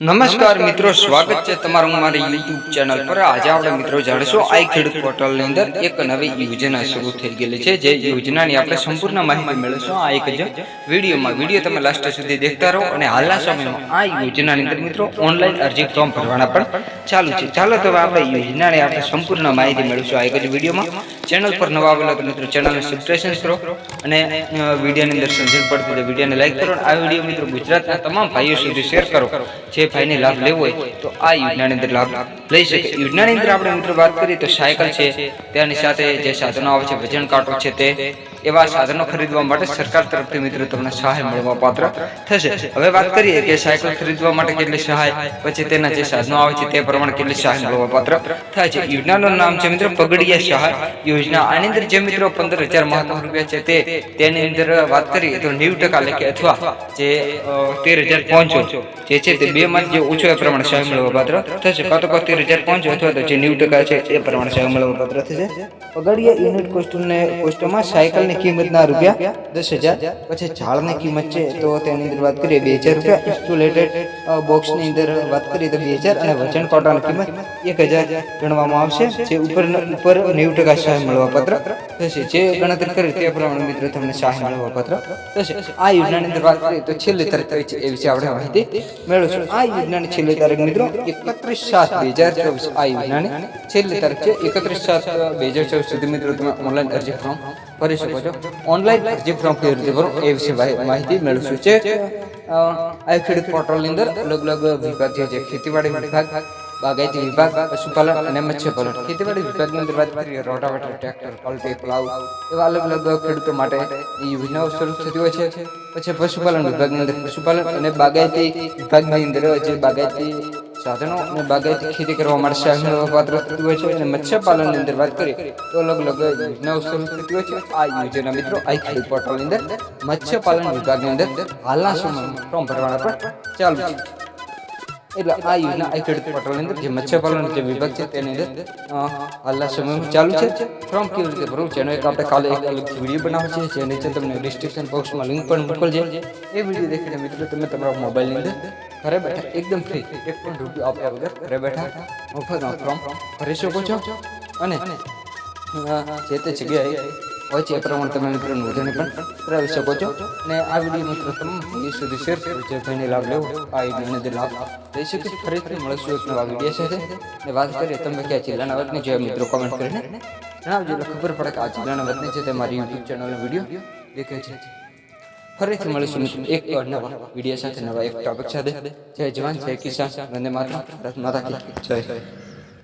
નમસ્કાર મિત્રો સ્વાગત છે તમારું મારી યુટ્યુબ ચેનલ પર. આજે આપણે મિત્રો જાણીશું આઈ ખેડૂત પોર્ટલની અંદર એક નવી યોજના શરૂ થઈ ગયેલી છે. જે યોજનાની આપણે સંપૂર્ણ માહિતી મેળવીશું. આ એક જ વિડીયોમાં વીડિયો તમે લાસ્ટ સુધી દેખતા રહો અને હાલના સમયમાં આ યોજનાની અંદર મિત્રો ઓનલાઈન અરજી ફોર્મ ભરવાના પણ ચાલુ છે. ચાલો તો આપણે યોજનાની આપણે સંપૂર્ણ માહિતી મેળવીશું આ એક જ વિડીયોમાં. ચેનલ પર નવા મિત્રો ચેનલને સબસ્ક્રિપ્શન કરો અને વિડીયોની અંદર સમજણ પડતી તો વિડીયોને લાઈક કરો આ વીડિયો મિત્રો ગુજરાતના તમામ ભાઈઓ સુધી શેર કરો. જે ભાઈને લાભ લેવો હોય તો આ યોજનાની અંદર લાભ લઈ શકે. યોજનાની અંદર આપણે મિત્રો વાત કરીએ તો સાયકલ છે. તેની સાથે જે સાધનો આવે છે, વજન કાંટો છે તે એવા સાધનો ખરીદવા માટે સરકાર તરફથી મિત્રો તમને સહાય મળવા પાત્ર થશે. હવે વાત કરીએ કે સાયકલ ખરીદવા માટે કેટલી સહાય, પછી તેના જે સાધનો આવે છે તે પ્રમાણે કેટલી સહાય મળવા પાત્ર થાય છે. યોજનાનું નામ છે મિત્રો પગડિયા સહાય. યોજના આની અંદર જે મિત્રો પંદર હજાર મહત્તમ રૂપિયા છે તે તેની અંદર વાત કરીએ તો નેવું ટકા લેખે અથવા જે તેર હજાર પહોંચો જે છે તે બે માં જે ઓછો એ પ્રમાણે સહાય મળવા પાત્ર થશે. કાં તો તેર હજાર પહોંચો અથવા તો જે નેવું ટકા છે એ પ્રમાણે સહાય મળવા પાત્ર થશે. પગડિયા યુનિટ કોસ્ટને કોસ્ટમાં સાયકલની કિંમતના રૂપિયા દસ હજાર. પછી ઝાડની કિંમત છે તો તેની અંદર વાત કરીએ, બે હજાર રૂપિયા. ઇન્સ્ટોલેટેડ બોક્સની અંદર વાત કરીએ તો બે હજાર અને વજન કોટાની કિંમત એક હજાર ગણવામાં આવશે, જે ઉપર ઉપર નેવું ટકા સહાય મળવા પાત્ર થશે. જે ગણતરી કરી તે પ્રમાણે મિત્રો તમને સહાય મળવા પત્ર થશે. આ યોજનાની અંદર વાત કરીએ તો છેલ્લી તારીખ છે એ વિશે આપણે માહિતી મેળવશું. આ યોજનાની છેલ્લી તારીખ મિત્રો એકત્રીસ સાત બે હજાર ચોવીસ. આ યોજનાની છેલ્લી તારીખ છે એકત્રીસ સાત બે હજાર ચોવીસ સુધી મિત્રો તમે ઓનલાઈન અરજી ફોર્મ ભરી શકો છો. ઓનલાઈન જે ફોર્મ કેવી રીતે ભરો. એ વિશે માહિતી મેળવશું. છે આ ખેડૂત પોર્ટલની અંદર અલગ અલગ વિભાગ જે છે ખેતીવાડી વિભાગ, બાગાયતી વિભાગ, પશુપાલન અને મત્સ્યપાલન. ખેતીવાડી વિભાગની અંદર વાત કરીએ, રોટાવેટર, ટ્રેક્ટર, પલટી, પ્લાવ એવા અલગ અલગ ખેડૂતો માટે યોજનાઓ શરૂ થતી હોય છે. પછી પશુપાલન વિભાગની અંદર પશુપાલન અને બાગાયતી વિભાગની અંદર જે બાગાયતી સાધનો અને બાગાયતી ખેતી કરવા માટે સહાય મેળવવા પાત્ર થતું હોય છે અને મત્સ્યપાલનની અંદર વાત કરીએ તો અલગ અલગ યોજનાઓ શરૂ થતી હોય છે. આ યોજના મિત્રો આ ખેડૂત પોર્ટલની અંદર મત્સ્યપાલન વિભાગની અંદર હાલના સમયમાં ફોર્મ ભરવાના પણ ચાલુ છે. એટલે આ યોજના આ ખેડૂત પોર્ટલની અંદર જે મત્સ્યપાલન જે વિભાગ છે તેની અંદર અ, હાલના સમયમાં ચાલુ છે. ફોર્મ કેવી રીતે ભરવું છે એનો એક આપણે કાલે એક અલગ વીડિયો બનાવ્યો છે જે નીચે તમને ડિસ્ક્રિપ્શન બોક્સમાં લિંક પણ મોકલજે. એ વીડિયો દેખીને મિત્રો તમે તમારા મોબાઈલની અંદર ઘરે બેઠા, એકદમ ફ્રી એક પણ રૂપિયો આપ્યા વગર ઘરે બેઠા મફતમાં ફોર્મ ભરી શકો છો. અને જે તે જગ્યાએ હોય છે એ પ્રમાણે તમે મિત્રો નોંધણી પણ કરાવી શકો છો. અને આ વીડિયો મિત્રો તમે સુધી શેર કરો જે ભાઈને લાભ લેવો આ વિડીયોને જે લાભ લઈ શકે ફરીથી મળશું એક નવા વીડિયો સાથે. અને વાત કરીએ તમે ક્યાં જિલ્લાના વતની જે મિત્રો કોમેન્ટ કરીને જણાવજો. એટલે ખબર પડે કે આ જિલ્લાના વતની છે તે મારી યુટ્યુબ ચેનલનો વીડિયો દેખે છે. ફરીથી મળીશું મિત્રો. એક નવા વીડિયો સાથે નવા એક ટોપિક સાથે. જય જવાન જય કિસાન. વંદે માતા ભારત માતા જય. જય.